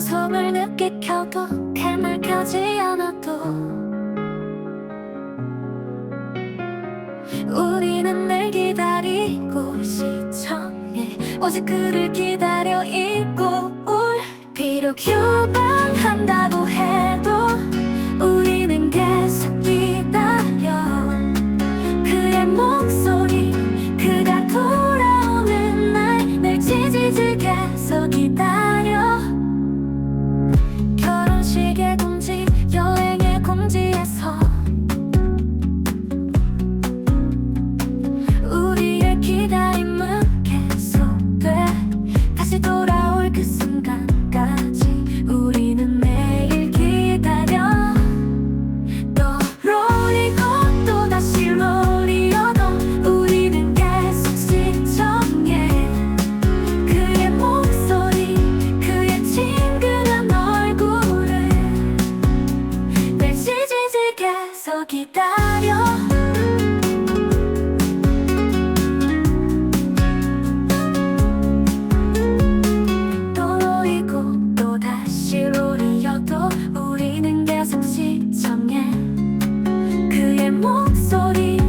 방송을 늦게 켜도 그날 켜지 않아도 우리는 늘 기다리고 시청해. 오직 그를 기다려 있고 올 비록 휴방 와서 기다려. 또 잃고 또 다시 롤이어도 우리는 계속 시청해. 그의 목소리